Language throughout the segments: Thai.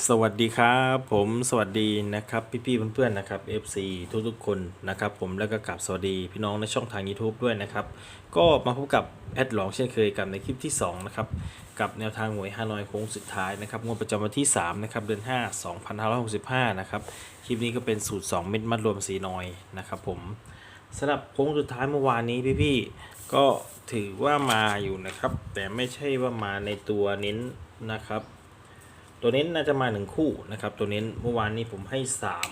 สวัสดีครับผมสวัสดีนะครับพี่ๆเพื่อนๆนะครับ FC ทุกๆคนนะครับผมแล้วก็กลับสวัสดีพี่น้องในช่องทาง YouTube ด้วยนะครับก็มาพบกับแอดหลองเช่นเคยกับในคลิปที่2นะครับกับแนวทางหวยฮานอยโค้งสุดท้ายนะครับงวดประจำวันที่3นะครับเดือน5 2565นะครับคลิปนี้ก็เป็นสูตร 2 เม็ดมัดรวมสีนอยนะครับผมสำหรับโค้งสุดท้ายเมื่อวานนี้พี่ๆก็ถือว่ามาอยู่นะครับแต่ไม่ใช่ว่ามาในตัวเน้นนะครับ ตัวเน้นน่าจะมาหนึ่งคู่นะครับ ตัวเน้นเมื่อวานนี้ผมให้สาม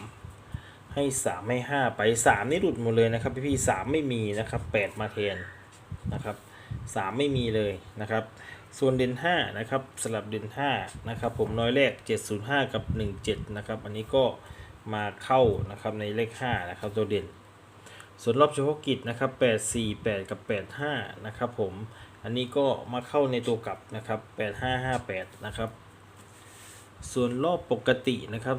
ให้สามให้ห้าไปสามนี่หลุดหมดเลยนะครับพี่พี่สามไม่มีนะครับแปดมาแทนนะครับสามไม่มีเลยนะครับ ส่วนเด่นห้านะครับสลับเด่นห้านะครับผมน้อยแรกเจ็ดศูนย์ห้ากับหนึ่งเจ็ดนะครับอันนี้ก็มาเข้านะครับในเลขห้านะครับตัวเด่น ส่วนรอบเฉพาะกิจนะครับ848กับ85นะครับผมอันนี้ก็มาเข้าในตัวกลับนะครับ8558นะครับ ส่วนรอบปกตินะครับ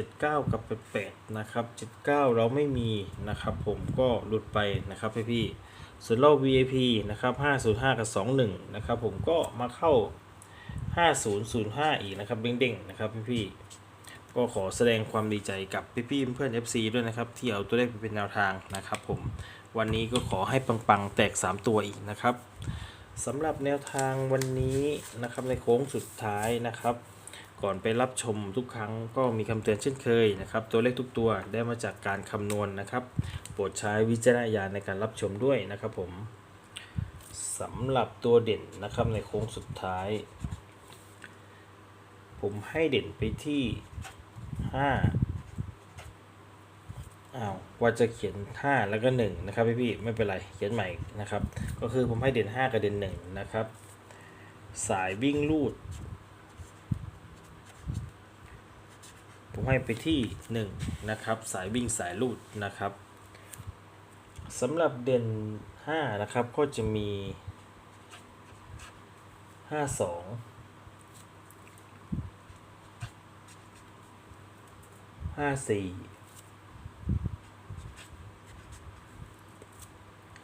479 กับ 8 นะครับ 79 เราไม่มีนะครับผมก็หลุดไปนะครับพี่ๆส่วนรอบ VIP นะครับ505 กับ 21 นะครับผมก็มาเข้า 5005 อีกนะครับเด้งๆนะครับพี่ๆก็ขอแสดงความดีใจกับพี่ๆเพื่อน FC ด้วยนะครับ ที่เอาตัวเลขไปเป็นแนวทางนะครับผมวันนี้ก็ขอให้ปังๆ แตก 3 ตัวอีกนะครับสำหรับแนวทางวันนี้นะครับในโค้งสุดท้ายนะครับ ก่อนไปรับชมทุกครั้งก็มีคำเตือนเช่นเคยนะครับ ตัวเลขทุกตัวได้มาจากการคำนวณนะครับ โปรดใช้วิจารณญาณในการรับชมด้วยนะครับผมสำหรับตัวเด่นนะครับในโค้งสุดท้าย ผมให้เด่นไปที่ห้าอ้าวว่าจะเขียนห้าแล้วก็หนึ่งนะครับพี่พี่ๆไม่เป็นไรเขียนใหม่นะครับ ก็คือผมให้เด่นห้ากับเด่นหนึ่งนะครับ สายวิ่งลูด ผมให้ไปที่ 1 นะครับ สายวิ่งสายลูดนะครับสำหรับเด่น 5 นะครับ ก็จะมี 52 54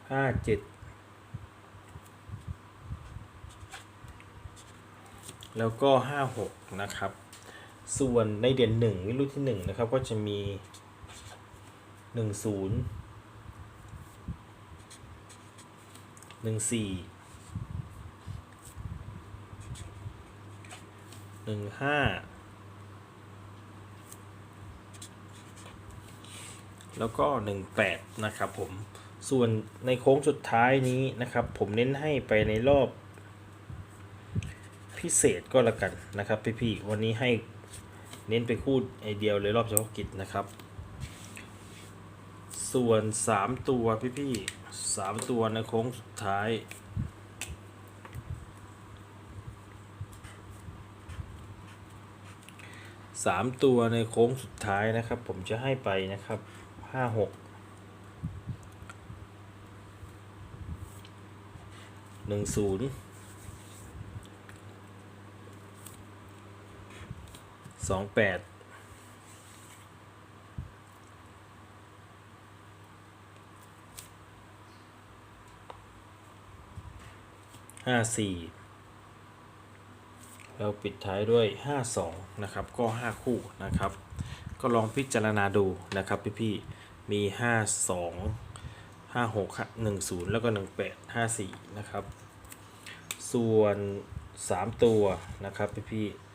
57แล้วก็56นะครับ ส่วนในเด่นหนึ่งวิรุธที่หนึ่งนะครับ ก็จะมีหนึ่งศูนย์หนึ่งสี่หนึ่งห้าแล้วก็หนึ่งแปดนะครับผม ส่วนในโค้งสุดท้ายนี้นะครับ ผมเน้นให้ไปในรอบพิเศษก็แล้วกันนะครับพี่ๆวันนี้ให้ เน้นไปคู่ไอเดียวเลยรอบเฉพาะกิจนะครับ ส่วน 3 ตัวพี่ๆสามตัวในโค้งสุดท้าย สามตัวในโค้งสุดท้ายนะครับ ผมจะให้ไปนะครับห้าหกหนึ่งศูนย์ สองแปดห้าสี่แล้วปิดท้ายด้วยห้าสองนะครับ ก็ห้าคู่นะครับ ก็ลองพิจารณาดูนะครับพี่ๆมีห้าสองห้าหกหนึ่งศูนย์แล้วก็หนึ่งแปดห้าสี่นะครับ ส่วนสามตัวนะครับพี่ๆ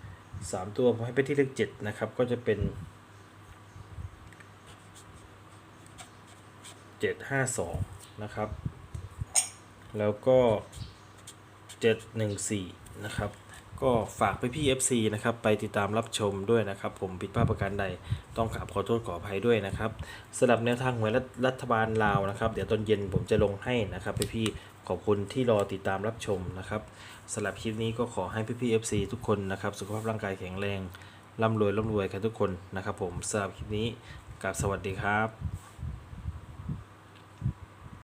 สามตัวผมให้ไปที่เลขเจ็ดนะครับ ก็จะเป็นเจ็ดห้าสองนะครับ แล้วก็เจ็ดหนึ่งสี่นะครับ ก็ฝากไปพี่ FC นะครับไปติดตามรับชมด้วยนะครับ ผมผิดพลาดประการใดต้องกราบขอโทษขออภัยด้วยนะครับสำหรับแนวทางหวยรัฐรัฐบาลลาวนะครับ เดี๋ยวตอนเย็นผมจะลงให้นะครับพี่ๆขอบคุณที่รอติดตามรับชมนะครับสำหรับคลิปนี้ก็ขอให้พี่ๆ FC ทุกคนนะครับ สุขภาพร่างกายแข็งแรงร่ำรวยร่ำรวยกันทุกคนนะครับ ผมสำหรับคลิปนี้กับสวัสดีครับ